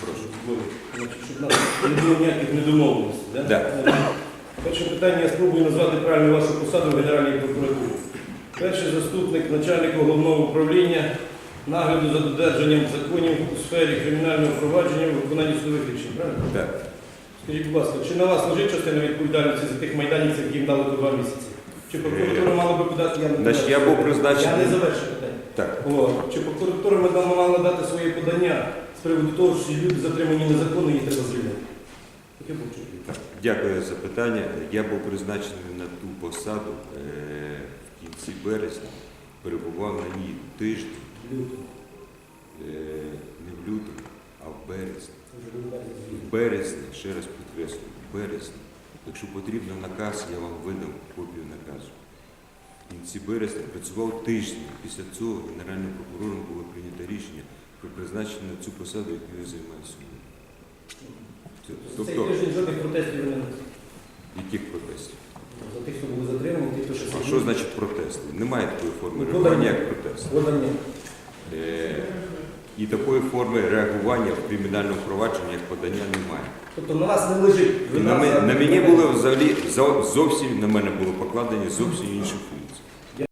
Прошу. Значить, щоб нас не було ніяких недомовленостей. Да? Да. Перше питання я спробую назвати правильно вашу посаду в Генеральній прокуратурі. Перший заступник начальника головного управління нагляду за додержанням законів у сфері кримінального провадження в виконанні судових рішень. Правильно? Так. Скажіть, будь ласка, чи на вас лежить частина відповідальності за тих майданівців, яким дали по два місяці? Чи прокуратура мала би подати? Я не Значить, я був призначений- Я не завершив питання. Так. О, чи прокуратура мала дати своє подання з приводу того, що люди затримані незаконно, їх треба звільнити? Таке був чути. Дякую за питання. Я був призначений на ту посаду е, в кінці березня, перебував на ній тиждень, е, не в лютому, а в березні. В березні, ще раз підкреслюю, в березні. Якщо потрібно наказ, я вам видам копію наказу. В кінці березня працював тиждень. Після цього Генеральним прокурором було прийнято рішення про призначення на цю посаду, яку я займаю сьогодні. Цей Тобто, тиждень жодних протестів не було. яких протестів? За тих, хто були затримані, тих, хто ще А сидів. що значить протести? Немає такої форми Ну, реагування, як протест. Подання. Е, І такої форми реагування в кримінальному провадженні, як подання, немає. Тобто на вас не лежить. На, вина мен- за- на мені були взагалі зо- зовсім на мене було покладені зовсім інші функції.